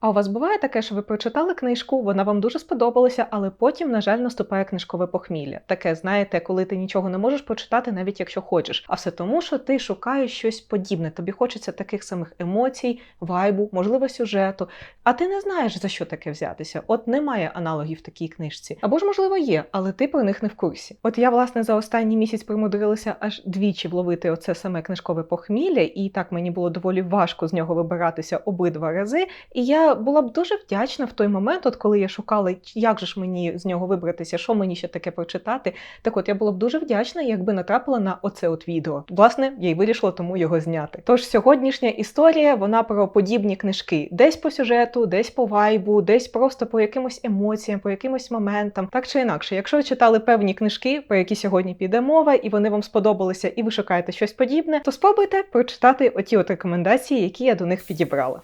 А у вас буває таке, що ви прочитали книжку, вона вам дуже сподобалася, але потім, на жаль, наступає книжкове похмілля. Таке, знаєте, коли ти нічого не можеш почитати, навіть якщо хочеш. А все тому, що ти шукаєш щось подібне. Тобі хочеться таких самих емоцій, вайбу, можливо, сюжету. А ти не знаєш за що таке взятися. От немає аналогів в такій книжці. Або ж, можливо, є, але ти про них не в курсі. От я, власне, за останній місяць примудрилася аж двічі вловити оце саме книжкове похмілля, і так мені було доволі важко з нього вибиратися обидва рази. І я була б дуже вдячна в той момент, от коли я шукала, як же ж мені з нього вибратися, що мені ще таке прочитати. Так от я була б дуже вдячна, якби натрапила на оце от відео. Власне, я й вирішила тому його зняти. Тож сьогоднішня історія вона про подібні книжки, десь по сюжету, десь по вайбу, десь просто по якимось емоціям, по якимось моментам. Так чи інакше, якщо ви читали певні книжки, про які сьогодні піде мова, і вони вам сподобалися, і ви шукаєте щось подібне, то спробуйте прочитати оті от рекомендації, які я до них підібрала.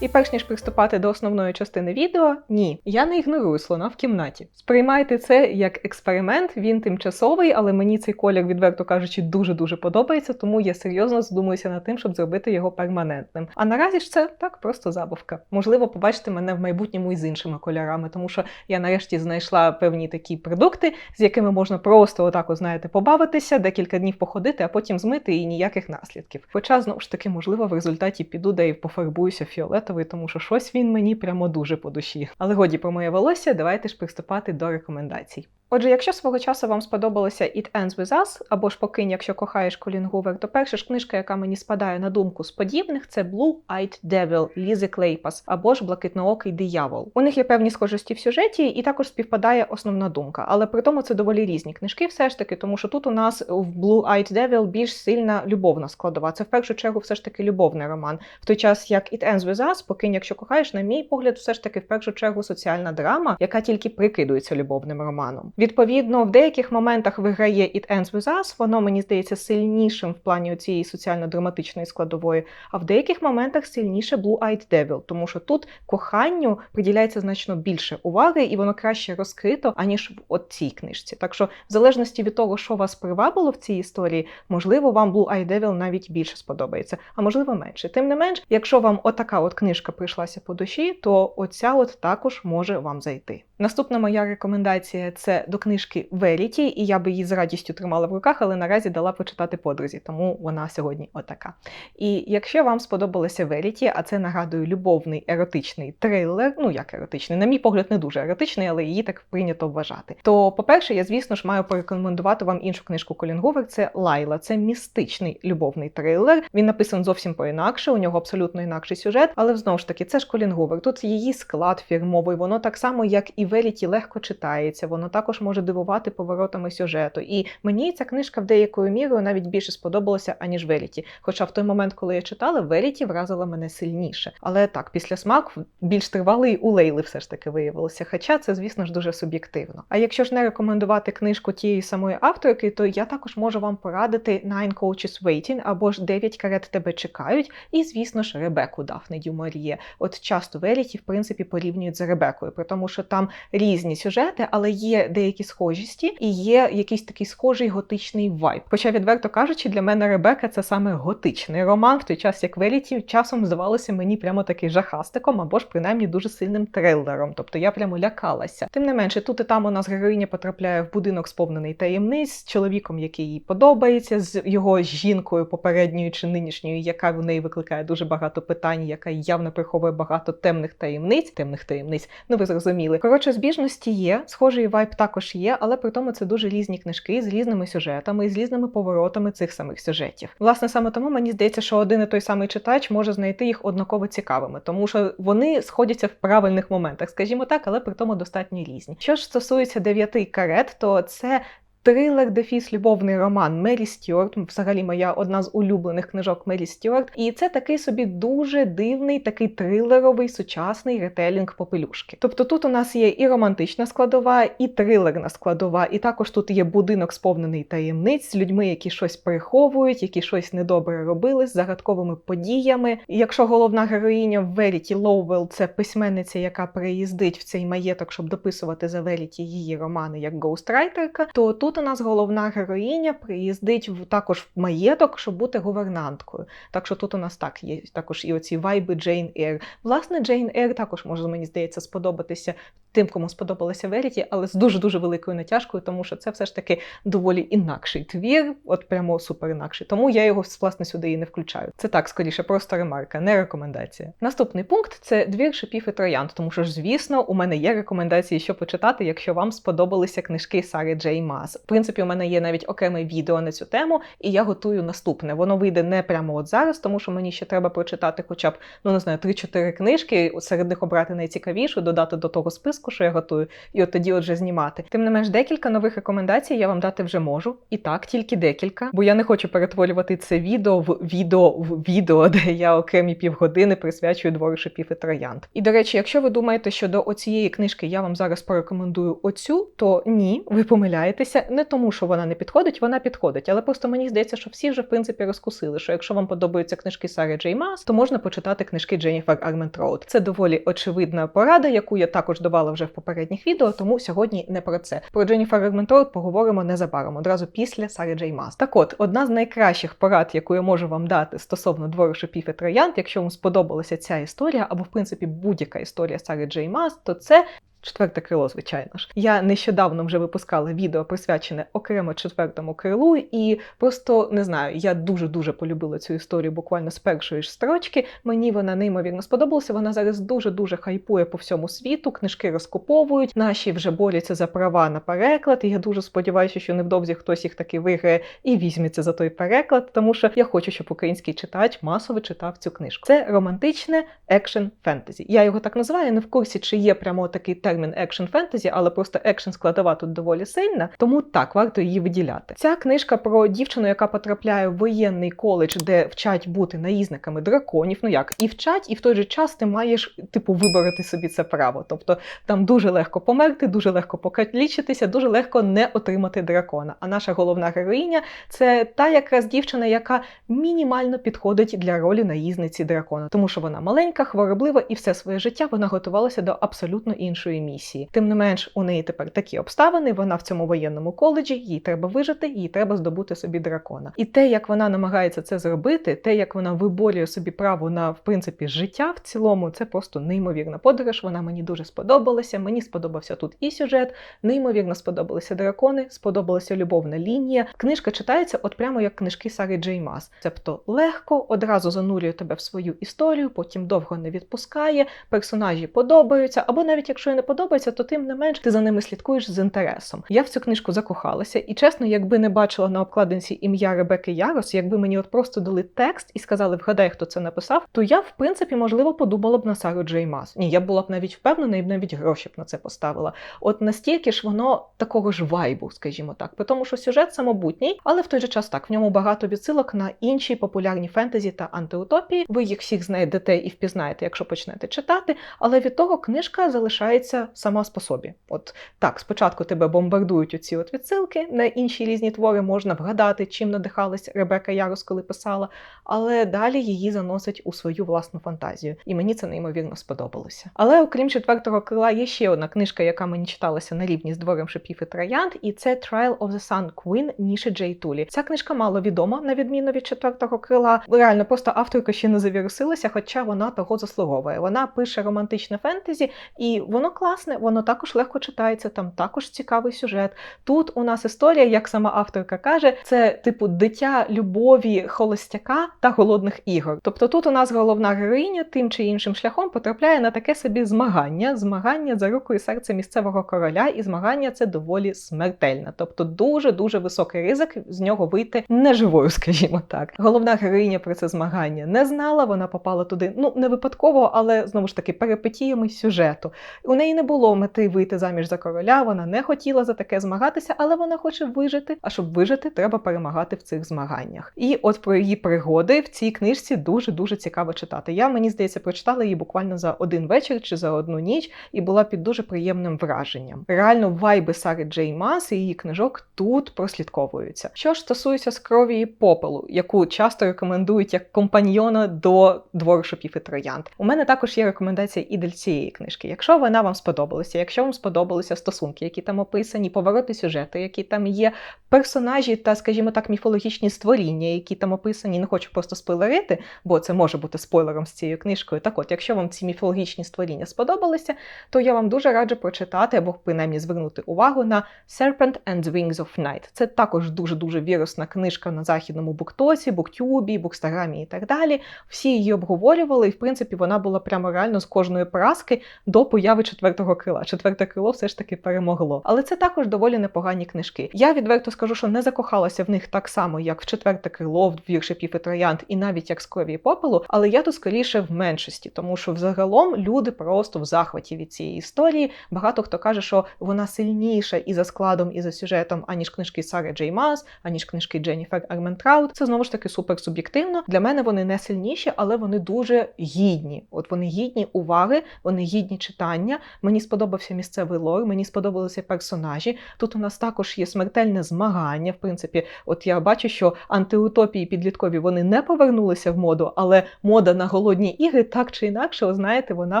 І перш ніж приступати до основної частини відео, ні, я не ігнорую слона в кімнаті. Сприймайте це як експеримент, він тимчасовий, але мені цей колір, відверто кажучи, дуже-дуже подобається, тому я серйозно задумуюся над тим, щоб зробити його перманентним. А наразі ж це так просто забавка. Можливо, побачите мене в майбутньому і з іншими кольорами, тому що я нарешті знайшла певні такі продукти, з якими можна просто отак, от, знаєте, побавитися, декілька днів походити, а потім змити і ніяких наслідків. Хоча знову ж таки, можливо, в результаті піду де і пофарбуюся фіолетовий, тому що щось він мені прямо дуже по душі. Але годі про моє волосся, давайте ж приступати до рекомендацій. Отже, якщо свого часу вам сподобалося It Ends With Us, або ж покинь, якщо кохаєш Колін Гувер, то перша ж книжка, яка мені спадає на думку з подібних, це Blue Eyed Devil Лізи Клейпас, або ж Блакитноокий диявол. У них є певні схожості в сюжеті, і також співпадає основна думка. Але при тому це доволі різні книжки, все ж таки, тому що тут у нас в Blue Eyed Devil більш сильна любовна складова. Це в першу чергу все ж таки любовний роман. В той час як It Ends With Us, покинь, якщо кохаєш, на мій погляд, все ж таки в першу чергу соціальна драма, яка тільки прикидується любовним романом. Відповідно, в деяких моментах виграє It Ends With Us, воно мені здається сильнішим в плані цієї соціально-драматичної складової, а в деяких моментах сильніше Blue Eyed Devil, тому що тут коханню приділяється значно більше уваги, і воно краще розкрито, аніж в цій книжці. Так що, в залежності від того, що вас привабило в цій історії, можливо, вам Blue Eyed Devil навіть більше сподобається, а можливо менше. Тим не менш, якщо вам отака от книжка прийшлася по душі, то оця от також може вам зайти. Наступна моя рекомендація це до книжки Verity, і я би її з радістю тримала в руках, але наразі дала почитати подрузі, тому вона сьогодні отака. І якщо вам сподобалося Verity, а це нагадую любовний еротичний трилер, ну як еротичний, на мій погляд, не дуже еротичний, але її так прийнято вважати. То, по-перше, я, звісно ж, маю порекомендувати вам іншу книжку Колін Гувер, це Лайла. Це містичний любовний трилер. Він написан зовсім по-інакше, у нього абсолютно інакший сюжет, але знову ж таки, це ж Колінгувер. Тут її склад фірмовий, воно так само, як і Веріті, легко читається, воно також може дивувати поворотами сюжету. І мені ця книжка в деякою мірою навіть більше сподобалася, аніж Веріті. Хоча в той момент, коли я читала, Веріті вразила мене сильніше. Але так, після смак більш тривалий у Лейли все ж таки виявилося. Хоча це, звісно ж, дуже суб'єктивно. А якщо ж не рекомендувати книжку тієї самої авторки, то я також можу вам порадити Nine Coaches Waiting або ж Дев'ять карет тебе чекають, і, звісно ж, Ребеку Дафни Дюмаріє. От часто Веріті, в принципі, порівнюють з Ребекою, при тому, що там різні сюжети, але є деякі схожісті і є якийсь такий схожий готичний вайб. Хоча, відверто кажучи, для мене Ребека це саме готичний роман, в той час як Веріті часом здавалося мені прямо таки жахастиком або ж принаймні дуже сильним трилером. Тобто я прямо лякалася. Тим не менше, тут і там у нас героїня потрапляє в будинок сповнений таємниць з чоловіком, який їй подобається, з його жінкою попередньою чи нинішньою, яка в неї викликає дуже багато питань, яка явно приховує багато темних таємниць, темних таємниць. Ну ви зрозуміли. Коротше, збіжності є, схожий вайб також є, але при тому це дуже різні книжки з різними сюжетами і з різними поворотами цих самих сюжетів. Власне, саме тому мені здається, що один і той самий читач може знайти їх однаково цікавими, тому що вони сходяться в правильних моментах, скажімо так, але при тому достатньо різні. Що ж стосується дев'яти карет, то це Трилер Дефіс любовний роман Мері Стюарт, взагалі моя одна з улюблених книжок Мері Стюарт. І це такий собі дуже дивний, такий трилеровий сучасний ретелінг попелюшки. Тобто тут у нас є і романтична складова, і трилерна складова, і також тут є будинок сповнений таємниць з людьми, які щось приховують, які щось недобре робили з загадковими подіями. І якщо головна героїня Веріті Лоувелл це письменниця, яка приїздить в цей маєток, щоб дописувати за Веріті її романи як гоустрайтерка, то тут тут у нас головна героїня приїздить в також в маєток, щоб бути гувернанткою. Так що тут у нас так є також і оці вайби Джейн Ейр. Власне, Джейн Ейр також може, мені здається, сподобатися тим, кому сподобалася Веріті, але з дуже дуже великою натяжкою, тому що це все ж таки доволі інакший твір, от прямо супер інакший. Тому я його власне сюди і не включаю. Це так скоріше, просто ремарка, не рекомендація. Наступний пункт це двір шипів і троянд, тому що ж, звісно, у мене є рекомендації, що почитати, якщо вам сподобалися книжки Сари Джей Мас. В принципі, у мене є навіть окреме відео на цю тему, і я готую наступне. Воно вийде не прямо от зараз, тому що мені ще треба прочитати хоча б ну не знаю 3-4 книжки, серед них обрати найцікавішу, додати до того списку, що я готую, і от тоді отже знімати. Тим не менш, декілька нових рекомендацій я вам дати вже можу. І так, тільки декілька, бо я не хочу перетворювати це відео в відео в відео, де я окремі півгодини присвячую двору шипів і троянд. І до речі, якщо ви думаєте, що до оцієї книжки я вам зараз порекомендую оцю, то ні, ви помиляєтеся не тому, що вона не підходить, вона підходить. Але просто мені здається, що всі вже в принципі розкусили, що якщо вам подобаються книжки Сари Джей Мас, то можна почитати книжки Дженніфер Арментроуд. Це доволі очевидна порада, яку я також давала вже в попередніх відео, тому сьогодні не про це. Про Дженніфер Арментроуд поговоримо незабаром, одразу після Сари Джей Мас. Так от, одна з найкращих порад, яку я можу вам дати стосовно двору шипів і троянд, якщо вам сподобалася ця історія, або в принципі будь-яка історія Сари Джей Мас, то це Четверте крило, звичайно ж. Я нещодавно вже випускала відео присвячене окремо четвертому крилу, і просто не знаю, я дуже дуже полюбила цю історію буквально з першої ж строчки. Мені вона неймовірно сподобалася. Вона зараз дуже дуже хайпує по всьому світу. Книжки розкуповують. Наші вже борються за права на переклад. І я дуже сподіваюся, що невдовзі хтось їх таки виграє і візьметься за той переклад, тому що я хочу, щоб український читач масово читав цю книжку. Це романтичне екшн фентезі. Я його так називаю. Не в курсі, чи є прямо такий термін екшн фентезі, але просто екшн складова тут доволі сильна, тому так варто її виділяти. Ця книжка про дівчину, яка потрапляє в воєнний коледж, де вчать бути наїзниками драконів. Ну як і вчать, і в той же час ти маєш типу вибороти собі це право. Тобто там дуже легко померти, дуже легко покалічитися, дуже легко не отримати дракона. А наша головна героїня це та якраз дівчина, яка мінімально підходить для ролі наїзниці дракона, тому що вона маленька, хвороблива, і все своє життя вона готувалася до абсолютно іншої місії. Тим не менш, у неї тепер такі обставини. Вона в цьому воєнному коледжі, їй треба вижити, їй треба здобути собі дракона. І те, як вона намагається це зробити, те, як вона виборює собі право на в принципі життя в цілому, це просто неймовірна подорож. Вона мені дуже сподобалася. Мені сподобався тут і сюжет, неймовірно сподобалися дракони, сподобалася любовна лінія. Книжка читається, от прямо як книжки Сари Джей Мас. Тобто легко одразу занурює тебе в свою історію, потім довго не відпускає. Персонажі подобаються, або навіть якщо і не подобається, то тим не менш ти за ними слідкуєш з інтересом. Я в цю книжку закохалася, і чесно, якби не бачила на обкладинці ім'я Ребекки Ярос, якби мені от просто дали текст і сказали, вгадай, хто це написав, то я, в принципі, можливо, подумала б на Сару Джей Мас. Ні, я була б навіть впевнена і б навіть гроші б на це поставила. От настільки ж воно такого ж вайбу, скажімо так, тому що сюжет самобутній, але в той же час так в ньому багато відсилок на інші популярні фентезі та антиутопії. Ви їх всіх знайдете і впізнаєте, якщо почнете читати. Але від того книжка залишається сама по собі. От так, спочатку тебе бомбардують оці от відсилки на інші різні твори, можна вгадати, чим надихалась Ребека Ярос, коли писала, але далі її заносить у свою власну фантазію. І мені це неймовірно сподобалося. Але окрім четвертого крила, є ще одна книжка, яка мені читалася на рівні з двором шипів і троянд, і це Trial of the Sun Queen Ніші Джей Тулі. Ця книжка мало відома, на відміну від четвертого крила. Реально, просто авторка ще не завірусилася, хоча вона того заслуговує. Вона пише романтичне фентезі, і воно класне, воно також легко читається, там також цікавий сюжет. Тут у нас історія, як сама авторка каже, це типу дитя любові холостяка та голодних ігор. Тобто тут у нас головна героїня тим чи іншим шляхом потрапляє на таке собі змагання, змагання за руку і серце місцевого короля, і змагання це доволі смертельне. Тобто дуже дуже високий ризик з нього вийти неживою, скажімо так. Головна героїня про це змагання не знала. Вона попала туди, ну не випадково, але знову ж таки перипетіями сюжету. У неї не було мети вийти заміж за короля. Вона не хотіла за таке змагатися, але вона хоче вижити. А щоб вижити, треба перемагати в цих змаганнях. І от про її пригоди в цій книжці дуже дуже цікаво читати. Я мені здається прочитала її буквально за один вечір чи за одну ніч, і була під дуже приємним враженням. Реально, вайби Сари Джей Мас і її книжок тут прослідковуються. Що ж стосується з крові і попелу, яку часто рекомендують як компаньйона до двору шопів і троянд. У мене також є рекомендація і для цієї книжки. Якщо вона вам сподобалося. Якщо вам сподобалися стосунки, які там описані, повороти сюжету, які там є, персонажі та, скажімо так, міфологічні створіння, які там описані, не хочу просто спойлерити, бо це може бути спойлером з цією книжкою. Так от, якщо вам ці міфологічні створіння сподобалися, то я вам дуже раджу прочитати або принаймні звернути увагу на Serpent and Wings of Night. Це також дуже-дуже вірусна книжка на західному буктосі, буктюбі, букстаграмі і так далі. Всі її обговорювали, і в принципі вона була прямо реально з кожної праски до появи четвертого крила. Четверте крило все ж таки перемогло. Але це також доволі непогані книжки. Я відверто скажу, що не закохалася в них так само, як в четверте крило, в вірші Пів і Троянд, і навіть як з крові і попелу. Але я тут скоріше в меншості, тому що взагалом люди просто в захваті від цієї історії. Багато хто каже, що вона сильніша і за складом, і за сюжетом, аніж книжки Сари Джей Мас, аніж книжки Дженніфер Арментраут. Це знову ж таки супер суб'єктивно. Для мене вони не сильніші, але вони дуже гідні. От вони гідні уваги, вони гідні читання. Мені сподобався місцевий лор, мені сподобалися персонажі. Тут у нас також є смертельне змагання. В принципі, от я бачу, що антиутопії підліткові вони не повернулися в моду, але мода на голодні ігри так чи інакше, знаєте, вона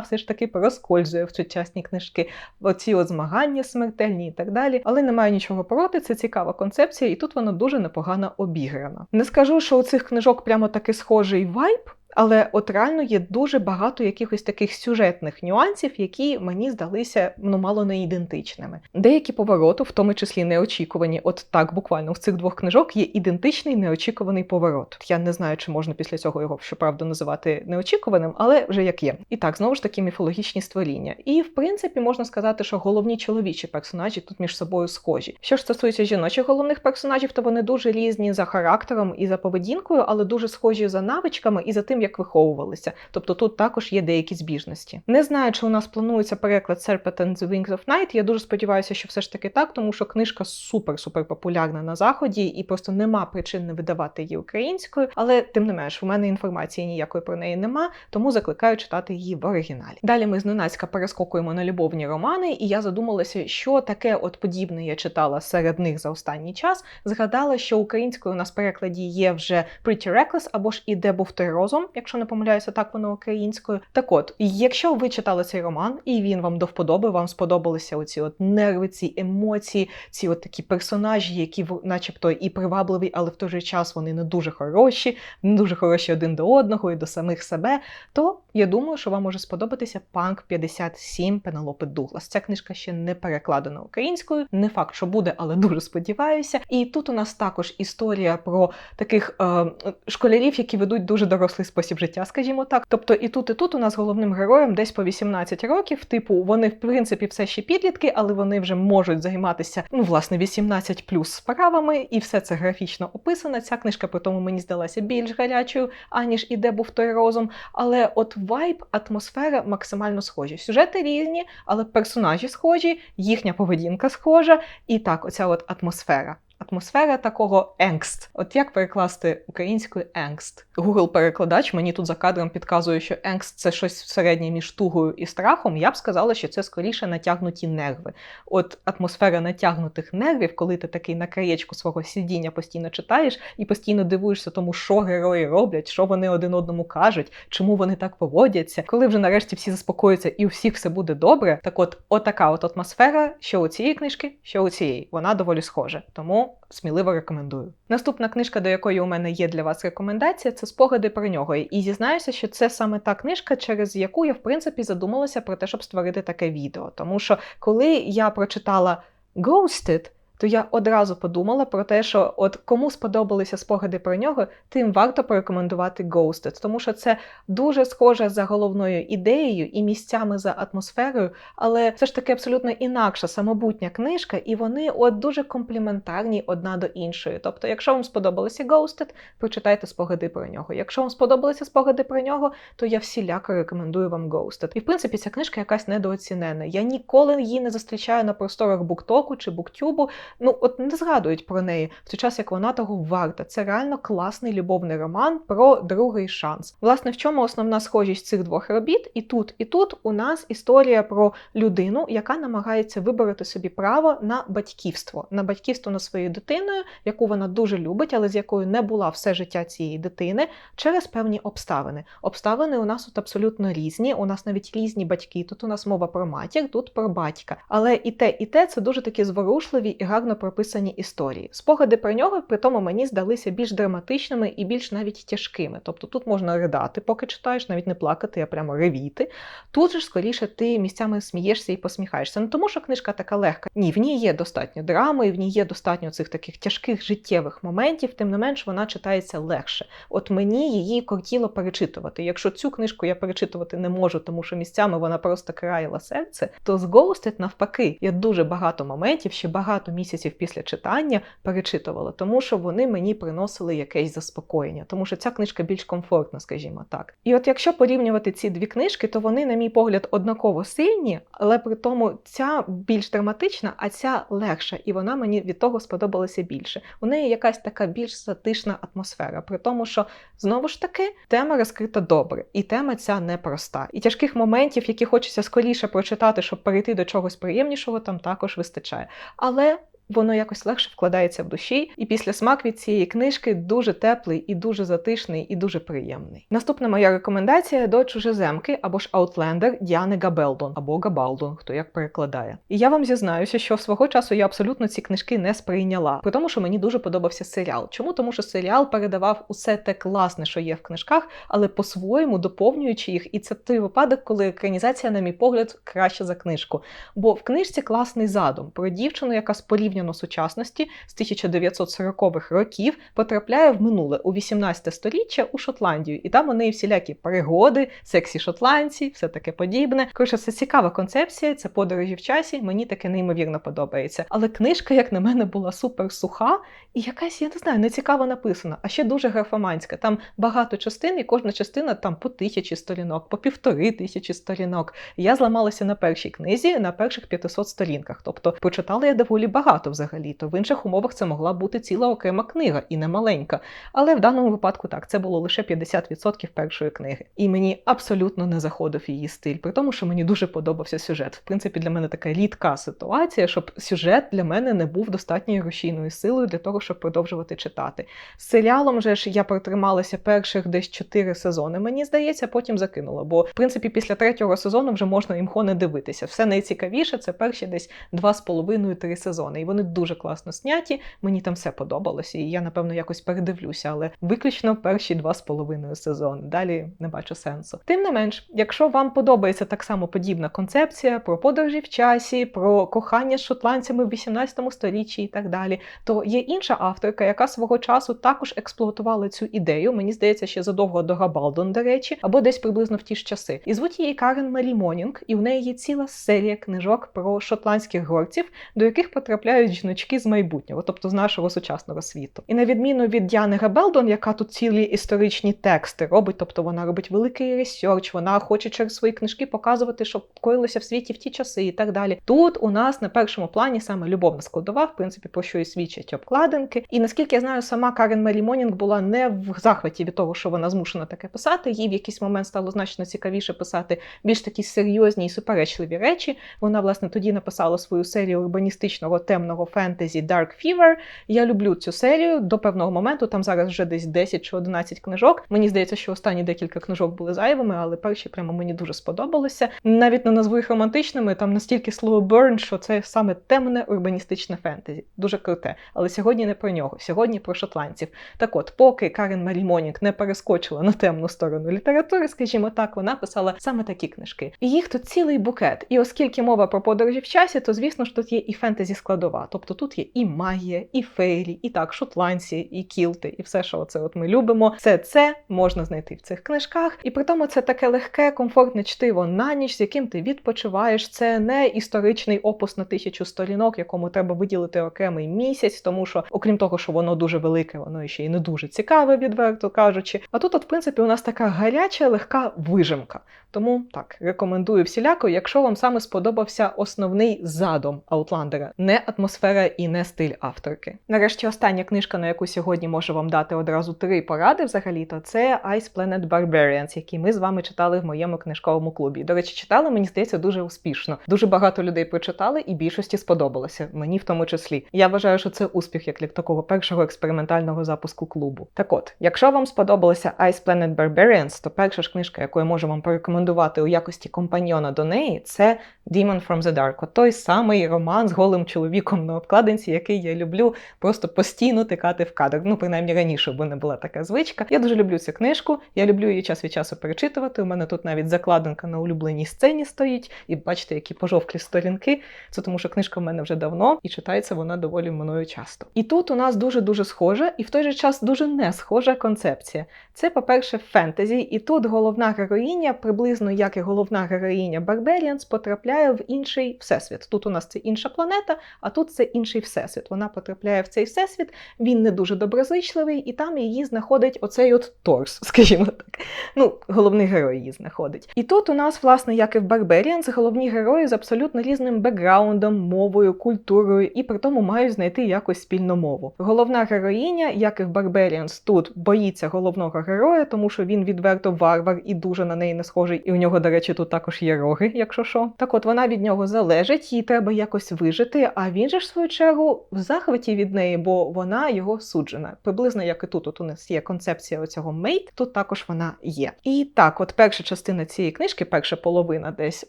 все ж таки проскользує в сучасні книжки. Оці от змагання смертельні і так далі. Але немає нічого проти. Це цікава концепція, і тут вона дуже непогано обіграна. Не скажу, що у цих книжок прямо таки схожий вайб. Але от реально є дуже багато якихось таких сюжетних нюансів, які мені здалися ну мало не ідентичними. Деякі повороти, в тому числі неочікувані, от так буквально в цих двох книжок є ідентичний неочікуваний поворот. Я не знаю, чи можна після цього його щоправда називати неочікуваним, але вже як є. І так, знову ж таки, міфологічні створіння. І в принципі можна сказати, що головні чоловічі персонажі тут між собою схожі. Що ж стосується жіночих головних персонажів, то вони дуже різні за характером і за поведінкою, але дуже схожі за навичками і за тим, як виховувалися. Тобто тут також є деякі збіжності. Не знаю, чи у нас планується переклад Serpent and the Wings of Night. Я дуже сподіваюся, що все ж таки так, тому що книжка супер-супер популярна на заході, і просто нема причин не видавати її українською. Але тим не менш, у мене інформації ніякої про неї нема, тому закликаю читати її в оригіналі. Далі ми зненацька перескокуємо на любовні романи, і я задумалася, що таке от подібне я читала серед них за останній час. Згадала, що українською у нас перекладі є вже Pretty Reckless або ж і де був той розум, якщо не помиляюся, так воно українською. Так от, якщо ви читали цей роман і він вам до вподоби, вам сподобалися оці от нерви, ці емоції, ці от такі персонажі, які начебто і привабливі, але в той же час вони не дуже хороші, не дуже хороші один до одного і до самих себе. То я думаю, що вам може сподобатися Панк 57 Пенелопи Дуглас. Ця книжка ще не перекладена українською. Не факт, що буде, але дуже сподіваюся. І тут у нас також історія про таких е, школярів, які ведуть дуже дорослий спосіб життя, скажімо так. Тобто, і тут, і тут у нас головним героєм десь по 18 років. Типу, вони в принципі все ще підлітки, але вони вже можуть займатися ну власне 18 плюс справами, і все це графічно описано. Ця книжка при тому мені здалася більш гарячою, аніж і де був той розум. Але от вайб, атмосфера максимально схожі. Сюжети різні, але персонажі схожі, їхня поведінка схожа, і так, оця от атмосфера. Атмосфера такого енгст. От як перекласти українською енгст? Google-перекладач мені тут за кадром підказує, що енгст це щось середнє між тугою і страхом. Я б сказала, що це скоріше натягнуті нерви. От атмосфера натягнутих нервів, коли ти такий на краєчку свого сидіння постійно читаєш і постійно дивуєшся тому, що герої роблять, що вони один одному кажуть, чому вони так поводяться. Коли вже нарешті всі заспокоюються і у всіх все буде добре. Так, от, отака от атмосфера, що у цієї книжки, що у цієї, вона доволі схожа. Тому сміливо рекомендую. Наступна книжка, до якої у мене є для вас рекомендація, це спогади про нього. І зізнаюся, що це саме та книжка, через яку я в принципі задумалася про те, щоб створити таке відео. Тому що коли я прочитала Ghosted, то я одразу подумала про те, що от кому сподобалися спогади про нього, тим варто порекомендувати Ghosted, тому що це дуже схоже за головною ідеєю і місцями за атмосферою, але все ж таки абсолютно інакша самобутня книжка, і вони от дуже компліментарні одна до іншої. Тобто, якщо вам сподобалося Ghosted, прочитайте спогади про нього. Якщо вам сподобалися спогади про нього, то я всіляко рекомендую вам Ghosted. І в принципі ця книжка якась недооцінена. Я ніколи її не зустрічаю на просторах буктоку чи буктюбу. Ну от не згадують про неї в той час, як вона того варта. Це реально класний любовний роман про другий шанс. Власне, в чому основна схожість цих двох робіт? І тут, і тут у нас історія про людину, яка намагається вибороти собі право на батьківство, на батьківство над своєю дитиною, яку вона дуже любить, але з якою не була все життя цієї дитини, через певні обставини. Обставини у нас тут абсолютно різні. У нас навіть різні батьки. Тут у нас мова про матір, тут про батька. Але і те, і те це дуже такі зворушливі і гарно прописані історії. Спогади про нього при тому мені здалися більш драматичними і більш навіть тяжкими. Тобто тут можна ридати, поки читаєш, навіть не плакати, а прямо ревіти. Тут же скоріше ти місцями смієшся і посміхаєшся. Не тому, що книжка така легка. Ні, в ній є достатньо драми, в ній є достатньо цих таких тяжких життєвих моментів, тим не менш вона читається легше. От мені її кортіло перечитувати. Якщо цю книжку я перечитувати не можу, тому що місцями вона просто країла серце, то з Ghosted навпаки я дуже багато моментів, ще багато місяців після читання перечитувала, тому що вони мені приносили якесь заспокоєння, тому що ця книжка більш комфортна, скажімо так. І от якщо порівнювати ці дві книжки, то вони, на мій погляд, однаково сильні, але при тому ця більш драматична, а ця легша, і вона мені від того сподобалася більше. У неї якась така більш затишна атмосфера, при тому, що знову ж таки тема розкрита добре, і тема ця непроста. І тяжких моментів, які хочеться скоріше прочитати, щоб перейти до чогось приємнішого, там також вистачає. Але воно якось легше вкладається в душі, і після смак від цієї книжки дуже теплий і дуже затишний, і дуже приємний. Наступна моя рекомендація до чужеземки або ж Outlander Діани Габелдон або Габалдон, хто як перекладає. І я вам зізнаюся, що свого часу я абсолютно ці книжки не сприйняла, при тому, що мені дуже подобався серіал. Чому? Тому що серіал передавав усе те класне, що є в книжках, але по-своєму доповнюючи їх. І це той випадок, коли екранізація, на мій погляд, краще за книжку. Бо в книжці класний задум про дівчину, яка з порівняно сучасності з 1940-х років потрапляє в минуле у 18 століття у Шотландію, і там у неї всілякі пригоди, сексі шотландці, все таке подібне. Коротше, це цікава концепція, це подорожі в часі. Мені таке неймовірно подобається. Але книжка, як на мене, була супер суха і якась, я не знаю, нецікаво написана, а ще дуже графоманська. Там багато частин, і кожна частина там по тисячі сторінок, по півтори тисячі сторінок. Я зламалася на першій книзі на перших 500 сторінках. Тобто прочитала я доволі багато взагалі-то. В інших умовах це могла бути ціла окрема книга і не маленька. Але в даному випадку так, це було лише 50% першої книги. І мені абсолютно не заходив її стиль, при тому, що мені дуже подобався сюжет. В принципі, для мене така рідка ситуація, щоб сюжет для мене не був достатньою рушійною силою для того, щоб продовжувати читати. З серіалом же ж я протрималася перших десь 4 сезони, мені здається, потім закинула. Бо, в принципі, після третього сезону вже можна імхо не дивитися. Все найцікавіше це перші десь 2,5-3 сезони. І вони дуже класно сняті. Мені там все подобалося, і я, напевно, якось передивлюся, але виключно перші два з половиною сезони. Далі не бачу сенсу. Тим не менш, якщо вам подобається так само подібна концепція про подорожі в часі, про кохання з шотландцями в 18 сторіччі і так далі, то є інша авторка, яка свого часу також експлуатувала цю ідею. Мені здається, ще задовго до Габалдон, до речі, або десь приблизно в ті ж часи. І звуть її Карен Мері Монінг, і в неї є ціла серія книжок про шотландських горців, до яких потрапляють жіночки з майбутнього, тобто з нашого сучасного світу. І на відміну від Діани Габелдон, яка тут цілі історичні тексти робить, тобто вона робить великий ресерч, вона хоче через свої книжки показувати, що коїлося в світі в ті часи і так далі. Тут у нас на першому плані саме любовна складова, в принципі, про що і свідчать обкладинки. І наскільки я знаю, сама Карен Мері Монінг була не в захваті від того, що вона змушена таке писати. Їй в якийсь момент стало значно цікавіше писати більш такі серйозні і суперечливі речі. Вона, власне, тоді написала свою серію урбаністичного темного фентезі Dark Fever. Я люблю цю серію до певного моменту. Там зараз вже десь 10 чи 11 книжок. Мені здається, що останні декілька книжок були зайвими, але перші прямо мені дуже сподобалися. Навіть не назву їх романтичними, там настільки slow burn, що це саме темне урбаністичне фентезі. Дуже круте. Але сьогодні не про нього, сьогодні про шотландців. Так от, поки Карен Марі Монінг не перескочила на темну сторону літератури, скажімо так, вона писала саме такі книжки. І їх тут цілий букет. І оскільки мова про подорожі в часі, то звісно ж тут є і фентезі складова. Тобто тут є і магія, і фейлі, і так, шотландці, і кілти, і все, що оце от ми любимо. Все це можна знайти в цих книжках. І при тому це таке легке, комфортне чтиво на ніч, з яким ти відпочиваєш. Це не історичний опус на тисячу сторінок, якому треба виділити окремий місяць, тому що, окрім того, що воно дуже велике, воно ще й не дуже цікаве, відверто кажучи. А тут, от, в принципі, у нас така гаряча, легка вижимка. Тому так рекомендую всіляко, якщо вам саме сподобався основний задум Аутландера, не атмосфера атмосфера і не стиль авторки. Нарешті остання книжка, на яку сьогодні можу вам дати одразу три поради взагалі-то, це Ice Planet Barbarians, який ми з вами читали в моєму книжковому клубі. До речі, читали, мені здається, дуже успішно. Дуже багато людей прочитали і більшості сподобалося, мені в тому числі. Я вважаю, що це успіх як для такого першого експериментального запуску клубу. Так от, якщо вам сподобалося Ice Planet Barbarians, то перша ж книжка, яку я можу вам порекомендувати у якості компаньйона до неї, це Demon from the Dark. Той самий роман з голим чоловіком на обкладинці, який я люблю просто постійно тикати в кадр. Ну, принаймні раніше, бо не була така звичка. Я дуже люблю цю книжку. Я люблю її час від часу перечитувати. У мене тут навіть закладинка на улюбленій сцені стоїть, і бачите, які пожовклі сторінки. Це тому, що книжка в мене вже давно і читається вона доволі мною часто. І тут у нас дуже дуже схожа, і в той же час дуже не схожа концепція. Це, по-перше, фентезі, і тут головна героїня, приблизно як і головна героїня Барберіанс, потрапляє в інший всесвіт. Тут у нас це інша планета, а тут це інший всесвіт. Вона потрапляє в цей всесвіт, він не дуже доброзичливий, і там її знаходить оцей от торс, скажімо так. Ну, головний герой її знаходить. І тут у нас, власне, як і в Барберіанс, головні герої з абсолютно різним бекграундом, мовою, культурою, і при тому мають знайти якось спільну мову. Головна героїня, як і в Барберіанс, тут боїться головного героя, тому що він відверто варвар і дуже на неї не схожий. І у нього, до речі, тут також є роги, якщо що. Так от вона від нього залежить, їй треба якось вижити. А він же ж в свою чергу в захваті від неї, бо вона його суджена. Приблизно як і тут, от у нас є концепція оцього мейт, тут також вона є. І так, от перша частина цієї книжки, перша половина десь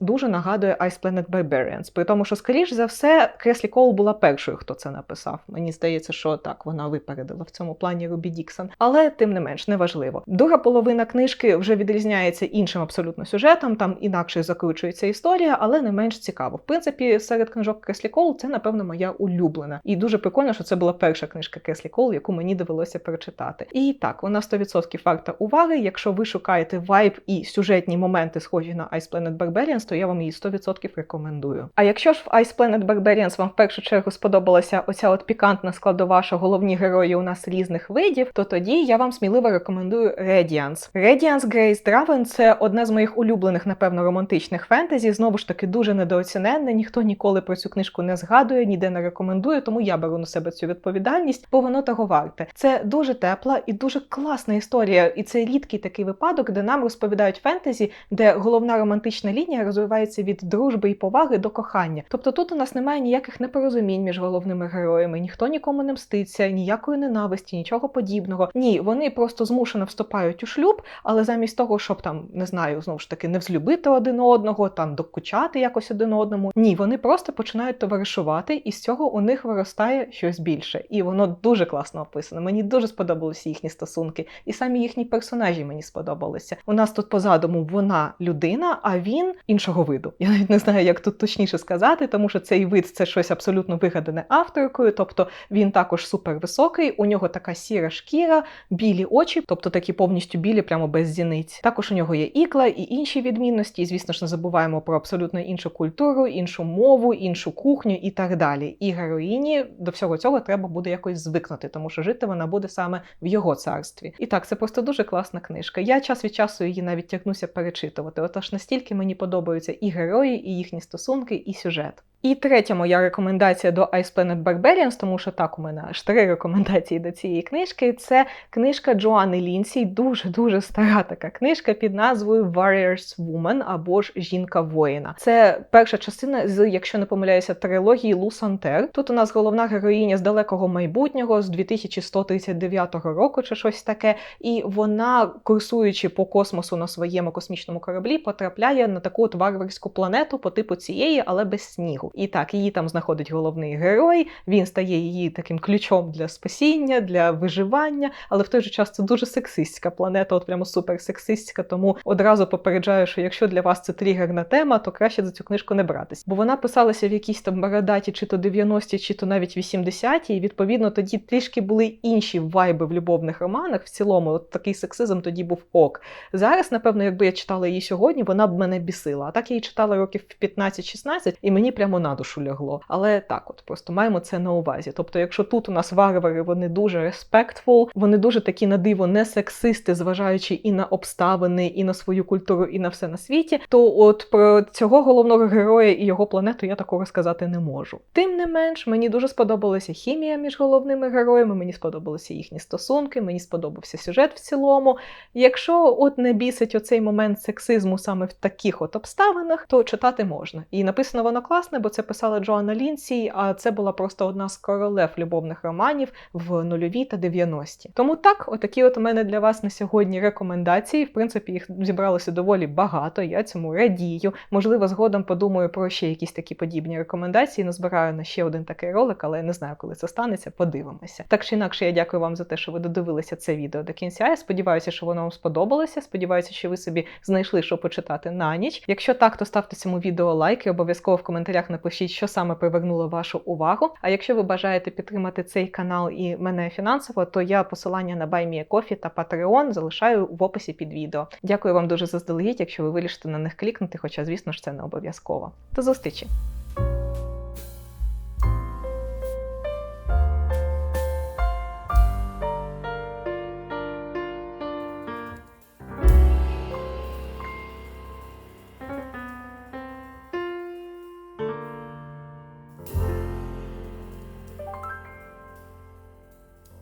дуже нагадує Ice Planet Barbarians. При тому, що, скоріш за все, Креслі Коул була першою, хто це написав. Мені здається, що так вона випередила в цьому плані Рубі Діксон. Але тим не менш неважливо. Друга половина книжки вже відрізняється іншим абсолютно сюжетом. Там інакше закручується історія, але не менш цікаво. В принципі, серед книжок Креслі Коул це, напевно, моя улюблена. І дуже прикольно, що це була перша книжка Креслі Коул, яку мені довелося прочитати. І так, вона 100% варта уваги. Якщо ви шукаєте вайб і сюжетні моменти, схожі на Ice Planet Barbarians, то я вам її 100% рекомендую. А якщо ж в Ice Planet Barbarians вам в першу чергу сподобалася оця от пікантна складова, що головні герої у нас різних видів, то тоді я вам сміливо рекомендую Radiance. Radiance Grace Draven – це одне з моїх улюблених, напевно, романтичних фентезі. Знову ж таки, дуже недооціненне. Ніхто ніколи про цю книжку не згадує, ніде не рекомендує, тому я беру на себе цю відповідальність, бо воно того варте. Це дуже тепла і дуже класна історія, і це рідкий такий випадок, де нам розповідають фентезі, де головна романтична лінія розвивається від дружби і поваги до кохання. Тобто тут у нас немає ніяких непорозумінь між головними героями, ніхто нікому не мститься, ніякої ненависті, нічого подібного. Ні, вони просто змушено вступають у шлюб, але замість того, щоб там не знаю, знову ж таки не взлюбити один одного, там докучати якось один одному. Ні, вони просто починають товаришувати, і з цього у них виростає щось більше. І воно дуже класно описано. Мені дуже сподобалися їхні стосунки, і самі їхні персонажі мені сподобалися. У нас тут по задуму вона людина, а він іншого виду. Я навіть не знаю, як тут точніше сказати, тому що цей вид це щось абсолютно вигадане авторкою. Тобто він також супервисокий, у нього така сіра шкіра, білі очі, тобто такі повністю білі, прямо без зіниць. Також у нього є ікла і інші відмінності. І, звісно ж, не забуваємо про абсолютно іншу культуру, іншу мову, іншу кухню і так далі. І героїні до всього цього треба буде якось звикнути, тому що жити вона буде саме в його царстві. І так, це просто дуже класна книжка. Я час від часу її навіть тягнуся перечитувати. Отож настільки мені подобаються і герої, і їхні стосунки, і сюжет. І третя моя рекомендація до Ice Planet Barbarians, тому що так у мене аж три рекомендації до цієї книжки. Це книжка Джоанни Лінсі, дуже-дуже стара така книжка під назвою Warriors Woman або ж Жінка воїна. Це перша частина з, якщо не помиляюся, трилогії Лу Сантер. Тут у нас головна героїня з далекого майбутнього, з 2139 року чи щось таке. І вона, курсуючи по космосу на своєму космічному кораблі, потрапляє на таку от варварську планету по типу цієї, але без снігу. І так, її там знаходить головний герой. Він стає її таким ключом для спасіння, для виживання, але в той же час це дуже сексистська планета, от прямо суперсексистська. Тому одразу попереджаю, що якщо для вас це тригерна тема, то краще за цю книжку не братись. Бо вона писалася в якійсь там бородаті, чи то 90-ті, чи то навіть 80-ті, і відповідно тоді трішки були інші вайби в любовних романах. В цілому, от такий сексизм тоді був ок. Зараз, напевно, якби я читала її сьогодні, вона б мене бісила. А так я її читала років 15-16, і мені прямо на душу лягло. Але так, от просто маємо це на увазі. Тобто, якщо тут у нас варвари, вони дуже respectful, вони дуже такі на диво не сексисти, зважаючи і на обставини, і на свою культуру, і на все на світі, то от про цього головного героя і його планету я такого сказати не можу. Тим не менш, мені дуже сподобалася хімія між головними героями, мені сподобалися їхні стосунки, мені сподобався сюжет в цілому. Якщо от не бісить оцей момент сексизму саме в таких от обставинах, то читати можна. І написано воно класне, бо це писала Джоанна Лінсі, а це була просто одна з королев любовних романів в нульові та 90-ті. Тому так, отакі от у мене для вас на сьогодні рекомендації. В принципі, їх зібралося доволі багато. Я цьому радію. Можливо, згодом подумаю про ще якісь такі подібні рекомендації. Назбираю на ще один такий ролик, але я не знаю, коли це станеться. Подивимося. Так чи інакше, я дякую вам за те, що ви додивилися це відео до кінця. Я сподіваюся, що воно вам сподобалося. Сподіваюся, що ви собі знайшли, що почитати на ніч. Якщо так, то ставте цьому відео лайк і обов'язково в коментарях напишіть, що саме привернуло вашу увагу. А якщо ви бажаєте підтримати цей канал і мене фінансово, то я посилання на BuyMeACoffee та Patreon залишаю в описі під відео. Дякую вам дуже заздалегідь, якщо ви вирішите на них клікнути, хоча, звісно ж, це не обов'язково. До зустрічі!